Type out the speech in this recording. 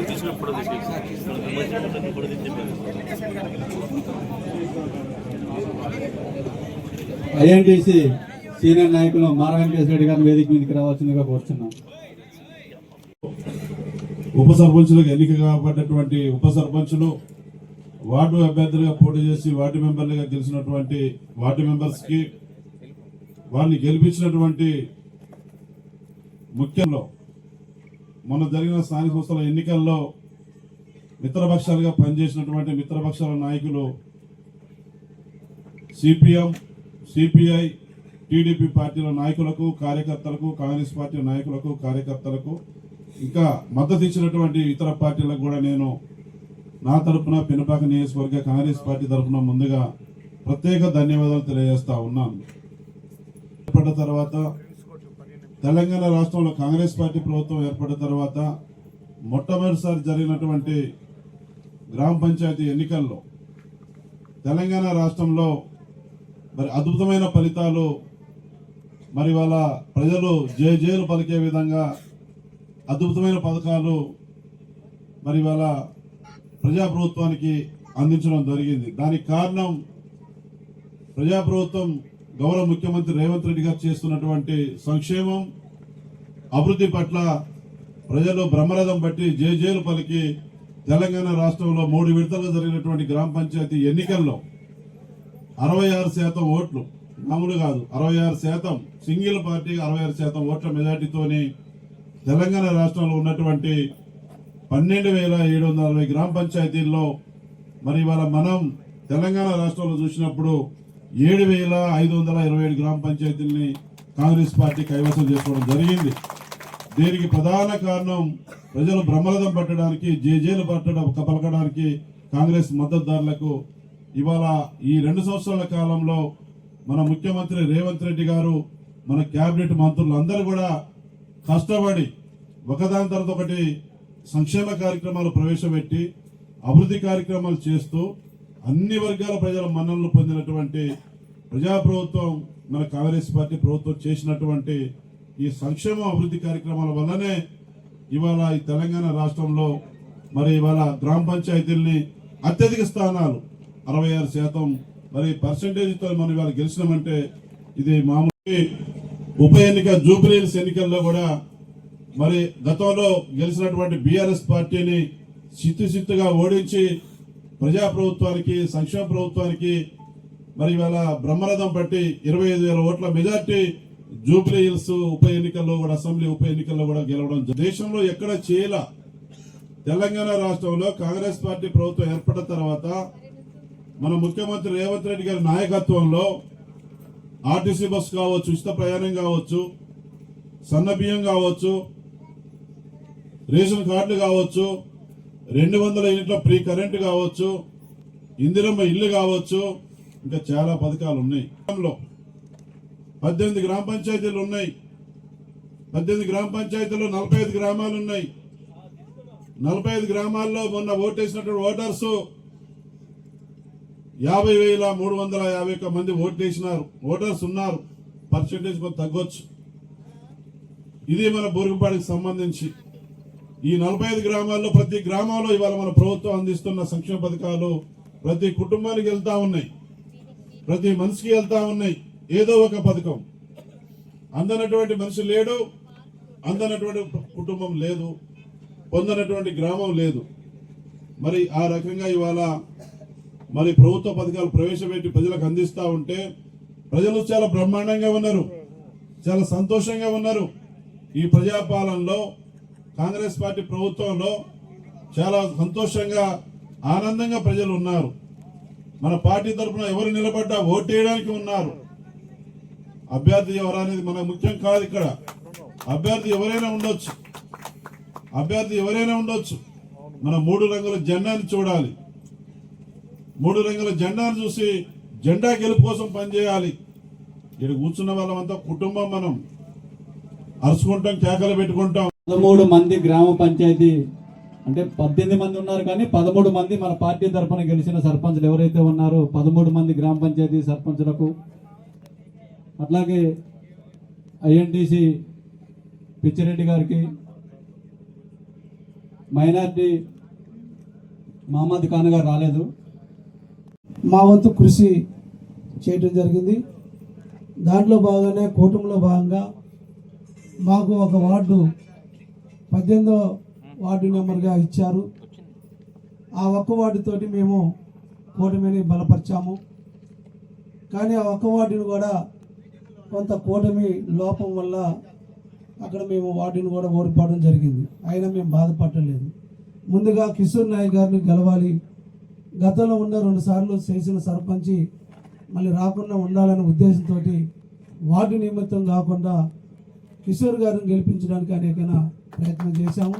తీసినప్పుడు INTUC senior నాయకులు మార వెంకటేశ్వర రెడ్డి గారిని వేదిక మీదకి రావాల్సిందిగా కోరుతున్నాం ఉప సర్పంచులకు ఎన్నిక కాబడినటువంటి ఉప సర్పంచులు వార్డు అభ్యర్థులుగా పోటీ చేసి వార్డు మెంబర్లుగా గెలిచినటువంటి వార్డు మెంబర్స్కి వారిని గెలిపించినటువంటి ముఖ్యంలో మొన్న జరిగిన స్థానిక సంస్థల ఎన్నికల్లో మిత్రపక్షాలుగా పనిచేసినటువంటి మిత్రపక్షాల నాయకులు సిపిఎం సిపిఐ టీడీపీ పార్టీల నాయకులకు కార్యకర్తలకు కాంగ్రెస్ పార్టీ నాయకులకు కార్యకర్తలకు ఇంకా మద్దతు ఇచ్చినటువంటి ఇతర పార్టీలకు కూడా నేను నా తరపున పినపాక నియోజకవర్గ కాంగ్రెస్ పార్టీ తరఫున ముందుగా ప్రత్యేక ధన్యవాదాలు తెలియజేస్తా ఉన్నాను. తర్వాత తెలంగాణ రాష్ట్రంలో కాంగ్రెస్ పార్టీ ప్రభుత్వం ఏర్పడిన తర్వాత మొట్టమొదటిసారి జరిగినటువంటి గ్రామ పంచాయతీ ఎన్నికల్లో తెలంగాణ రాష్ట్రంలో మరి అద్భుతమైన ఫలితాలు మరి వాళ్ళ ప్రజలు జయ జయలు పలికే విధంగా అద్భుతమైన పథకాలు మరి వాళ్ళ ప్రజాప్రభుత్వానికి అందించడం జరిగింది. దానికి కారణం ప్రజాప్రభుత్వం గౌరవ ముఖ్యమంత్రి రేవంత్ రెడ్డి గారు చేస్తున్నటువంటి సంక్షేమం అభివృద్ధి పట్ల ప్రజలు బ్రహ్మరథం బట్టి జేజేలు పలికి తెలంగాణ రాష్ట్రంలో మూడు విడతలుగా జరిగినటువంటి గ్రామ పంచాయతీ ఎన్నికల్లో అరవై ఆరు శాతం ఓట్లు మామూలు కాదు అరవై ఆరు శాతం సింగిల్ పార్టీ అరవై ఆరు శాతం ఓట్ల మెజార్టీతోని తెలంగాణ రాష్ట్రంలో ఉన్నటువంటి పన్నెండు వేల ఏడు వందల అరవై గ్రామ పంచాయతీల్లో మరి ఇవాళ మనం తెలంగాణ రాష్ట్రంలో చూసినప్పుడు ఏడు వేల ఐదు వందల ఇరవై ఏడు గ్రామ పంచాయతీల్ని కాంగ్రెస్ పార్టీ కైవసం చేసుకోవడం జరిగింది. దీనికి ప్రధాన కారణం ప్రజలు బ్రహ్మరథం పట్టడానికి జేజేలు పట్టడం పలకడానికి కాంగ్రెస్ మద్దతుదారులకు ఇవాళ ఈ రెండు సంవత్సరాల కాలంలో మన ముఖ్యమంత్రి రేవంత్ రెడ్డి గారు మన క్యాబినెట్ మంత్రులు అందరూ కూడా కష్టపడి ఒకదాని తర్వాత ఒకటి సంక్షేమ కార్యక్రమాలు ప్రవేశపెట్టి అభివృద్ధి కార్యక్రమాలు చేస్తూ అన్ని వర్గాల ప్రజల మన్ననలు పొందినటువంటి ప్రజాప్రభుత్వం మన కాంగ్రెస్ పార్టీ ప్రభుత్వం చేసినటువంటి ఈ సంక్షేమ అభివృద్ధి కార్యక్రమాల వల్లనే ఇవాళ ఈ తెలంగాణ రాష్ట్రంలో మరి ఇవాళ గ్రామ పంచాయతీల్ని అత్యధిక స్థానాలు అరవై ఆరు శాతం. మరి పర్సంటేజ్తో మనం ఇవాళ గెలిచినామంటే ఇది మామూలు ఉప ఎన్నిక జూబ్లీహిల్స్ ఎన్నికల్లో కూడా మరి గతంలో గెలిచినటువంటి బీఆర్ఎస్ పార్టీని సిత్తు సిత్తుగా ఓడించి ప్రజా ప్రభుత్వానికి సంక్షేమ ప్రభుత్వానికి మరి ఇవాళ బ్రహ్మరథం పట్టి ఇరవై ఐదు వేల ఓట్ల మెజార్టీ జూబ్లీ హిల్స్ ఉప ఎన్నికల్లో కూడా అసెంబ్లీ ఉప ఎన్నికల్లో కూడా గెలవడం దేశంలో ఎక్కడ చేయాల? తెలంగాణ రాష్ట్రంలో కాంగ్రెస్ పార్టీ ప్రభుత్వం ఏర్పడిన తర్వాత మన ముఖ్యమంత్రి రేవంత్ రెడ్డి గారి నాయకత్వంలో ఆర్టీసీ బస్ కావచ్చు ఉచిత ప్రయాణం కావచ్చు సన్న బియ్యం కావచ్చు రేషన్ కార్డులు కావచ్చు రెండు వందల యూనిట్ల ఫ్రీ కరెంట్ కావచ్చు ఇందిరమ్మ ఇల్లు కావచ్చు ఇంకా చాలా పథకాలు ఉన్నాయి. పద్దెనిమిది గ్రామ పంచాయతీలు ఉన్నాయి. పద్దెనిమిది గ్రామ పంచాయతీలో నలభై ఐదు గ్రామాలు ఉన్నాయి. నలభై ఐదు గ్రామాల్లో మొన్న ఓటేసినటువంటి ఓటర్స్ యాభై వేల మూడు వందల యాభై ఒక్క మంది ఓటేసినారు. ఓటర్స్ ఉన్నారు. పర్సంటేజ్ కొంత తగ్గొచ్చు. ఇది మన బూరుగుపాడికి సంబంధించి. ఈ నలభై ఐదు గ్రామాల్లో ప్రతి గ్రామంలో ఇవాళ మన ప్రభుత్వం అందిస్తున్న సంక్షేమ పథకాలు ప్రతి కుటుంబానికి వెళ్తా ఉన్నాయి. ప్రతి మనిషికి వెళ్తా ఉన్నాయి. ఏదో ఒక పథకం. అందనటువంటి మనిషి లేడు అందనటువంటి కుటుంబం లేదు పొందనటువంటి గ్రామం లేదు. మరి ఆ రకంగా ఇవాళ మరి ప్రభుత్వ పథకాలు ప్రవేశపెట్టి ప్రజలకు అందిస్తూ ఉంటే ప్రజలు చాలా బ్రహ్మాండంగా ఉన్నారు. చాలా సంతోషంగా ఉన్నారు. ఈ ప్రజాపాలనలో కాంగ్రెస్ పార్టీ ప్రభుత్వంలో చాలా సంతోషంగా ఆనందంగా ప్రజలు ఉన్నారు. మన పార్టీ తరఫున ఎవరు నిలబడ్డా ఓటేయడానికి ఉన్నారు. అభ్యర్థి ఎవరు అనేది మనకు ముఖ్యం కాదు ఇక్కడ. అభ్యర్థి ఎవరైనా ఉండొచ్చు. అభ్యర్థి ఎవరైనా ఉండొచ్చు. మన మూడు రంగుల జెండాని చూడాలి. మూడు రంగుల జెండాను చూసి జెండా గెలుపు కోసం పనిచేయాలి. ఇక్కడ కూర్చున్న వాళ్ళమంతా కుటుంబం మనం. అరుచుకుంటాం కేకలు పెట్టుకుంటాం. పదమూడు మంది గ్రామ పంచాయతీ అంటే పద్దెనిమిది మంది ఉన్నారు కానీ పదమూడు మంది మన పార్టీ తరఫున గెలిచిన సర్పంచులు ఎవరైతే ఉన్నారో పదమూడు మంది గ్రామ పంచాయతీ సర్పంచులకు అట్లాగే ఐఎన్టీసీ పిచ్చిరెడ్డి గారికి మైనార్టీ మహమ్మద్ ఖాన్ గారు రాలేదు. మా వంతు కృషి చేయటం జరిగింది. దాంట్లో భాగంగానే కూటమిలో భాగంగా మాకు ఒక వార్డు పద్దెనిమిదో వార్డు నెంబర్గా ఇచ్చారు. ఆ ఒక్క వార్డుతోటి మేము కూటమిని బలపరిచాము. కానీ ఆ ఒక్క వార్డుని కూడా కొంత కూటమి లోపం వల్ల అక్కడ మేము వార్డుని కూడా ఓడిపోవడం జరిగింది. అయినా మేము బాధపడలేదు. ముందుగా కిషోర్ నాయక్ గారిని గెలవాలి. గతంలో ఉన్న రెండు సార్లు చేసిన సర్పంచి మళ్ళీ రాకుండా ఉండాలనే ఉద్దేశంతో వార్డు నిమిత్తం కాకుండా కిషోర్ గారిని గెలిపించడానికి అనేకైనా ప్రయత్నం చేశాము.